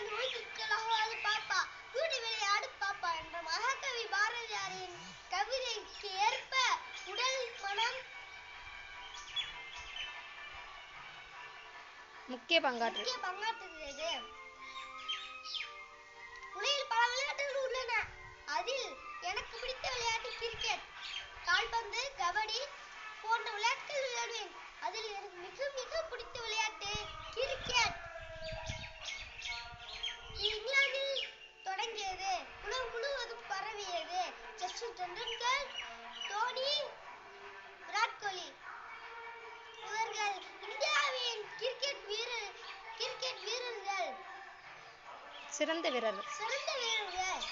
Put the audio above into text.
விளையாடு பாப்பா பாப்பா கூடி விளையாடு பாப்பா என்ற மகாகவி பாரதியாரின் கவிதைக்கு ஏற்ப உடல் மனம் முக்கிய பங்காற்று முக்கிய பங்காற்றுகிறது உலகில் பல விளையாட்டுகள் உள்ளன. அதில் எனக்கு பிடித்த விளையாட்டு கிரிக்கெட் கால்பந்து கபடி போன்ற விளையாட்டுகள் விளையாடுவேன். அதில் எனக்கு மிக மிக டெண்டுல்கர் தோனி விராட் கோலி. இவர்கள் இந்தியாவின் கிரிக்கெட் வீரர் கிரிக்கெட் வீரர்கள். சிறந்த வீரர் சிறந்த வீரர்கள்.